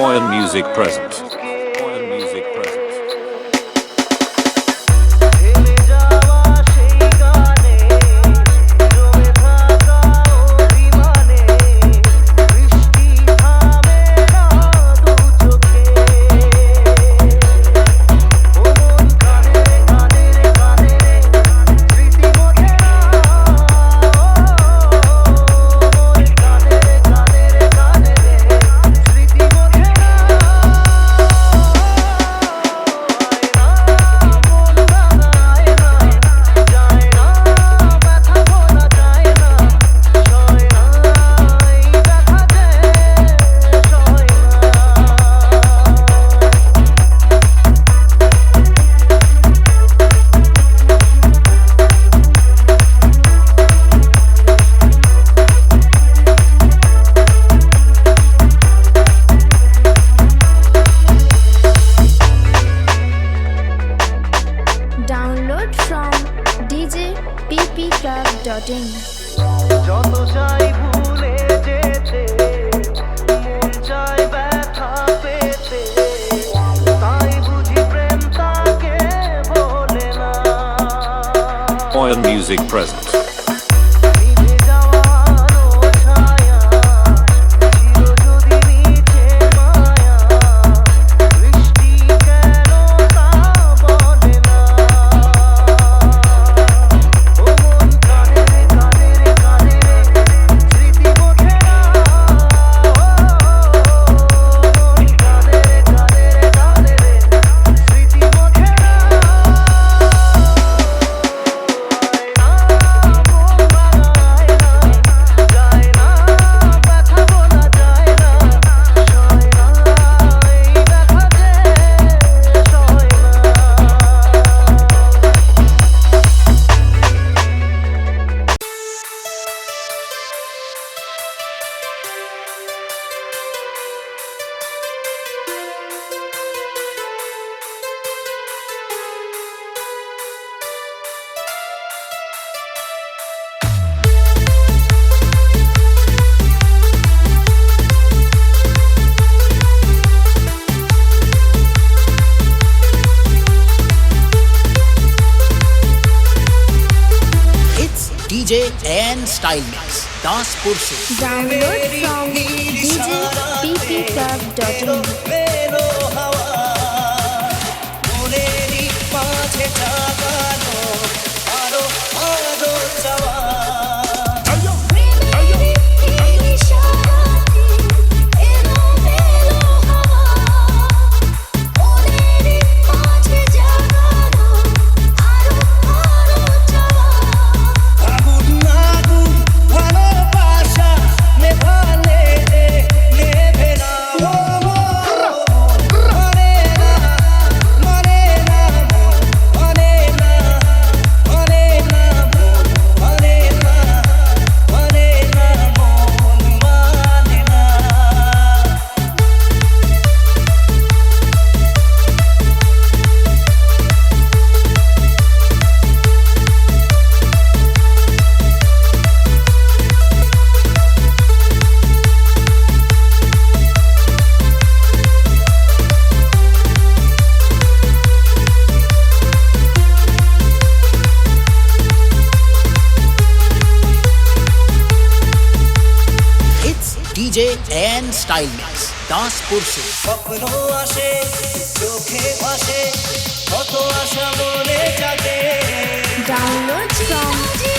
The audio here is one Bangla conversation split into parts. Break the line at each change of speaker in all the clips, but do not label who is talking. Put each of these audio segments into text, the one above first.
Oil Music Present. music
presence. DJ and Style Mix.
Das Pursche. Download from djpclub.in.
DJ and style mix Das পুরুষে
স্বপ্ন আসে চোখে কত আশা মনে জাগে। Download from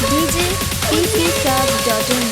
DJ PP club
dot in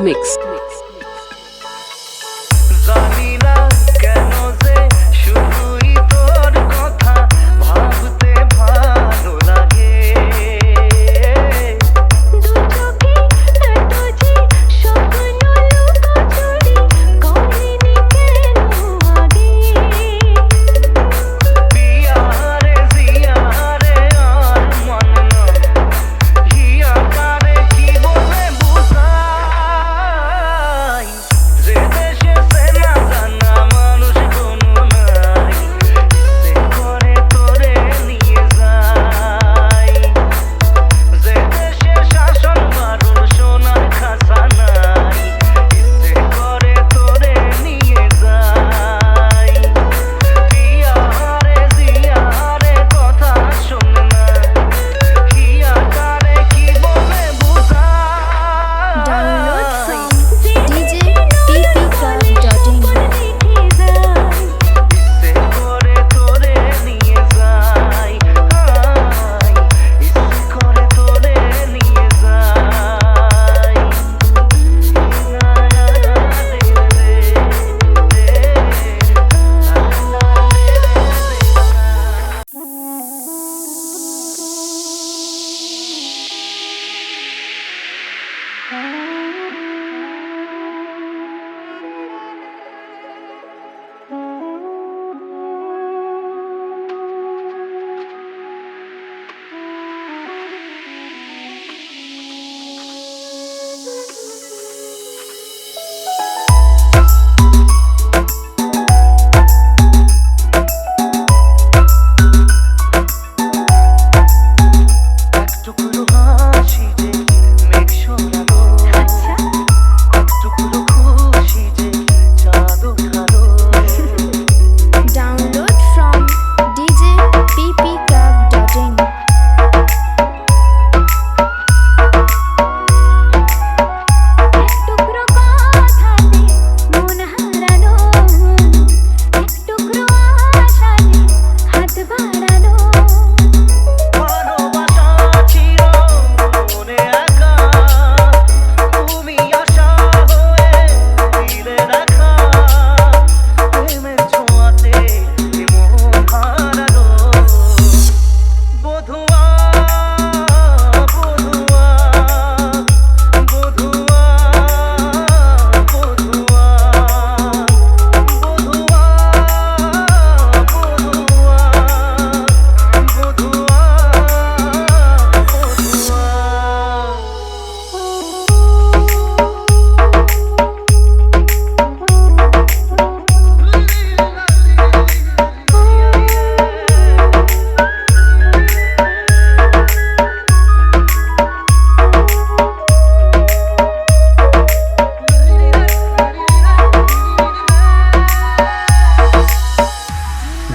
Mix.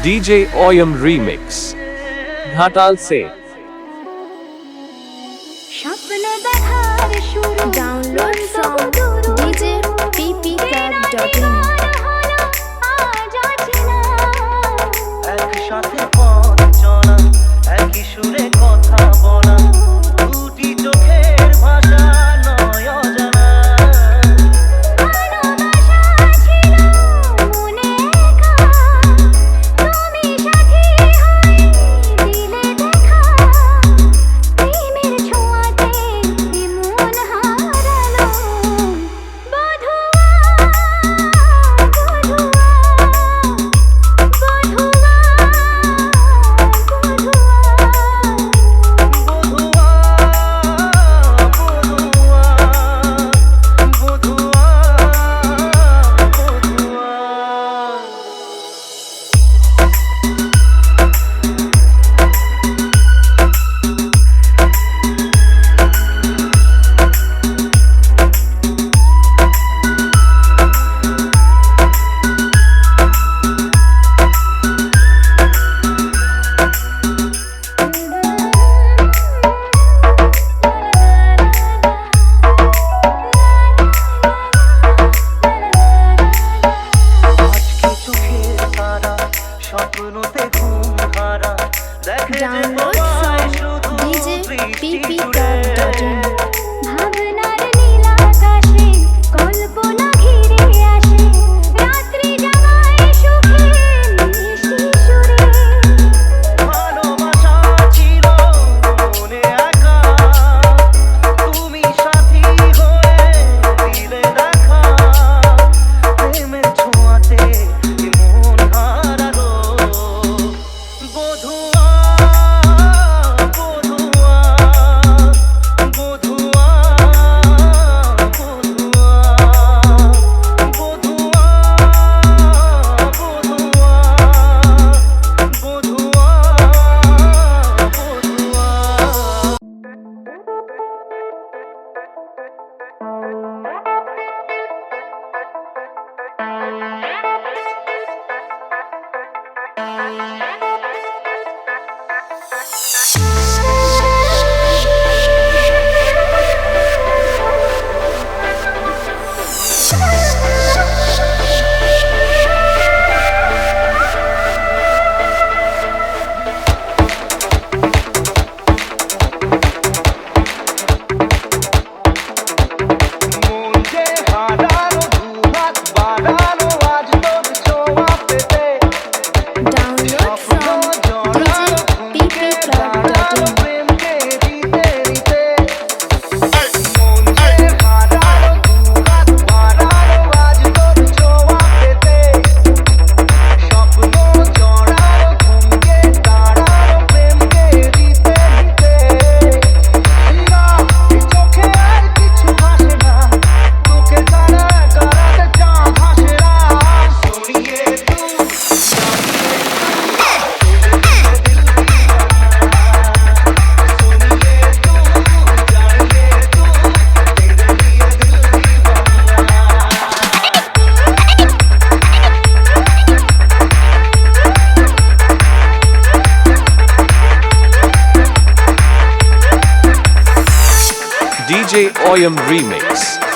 DJ
Oyam Remix. Ghatal সে
স্বপ্ন দেখার শুরু
download song DJ
PP club dot in
একসাথে পথ চলা একই সুরে
DJ Oyam Remix.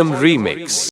Remix.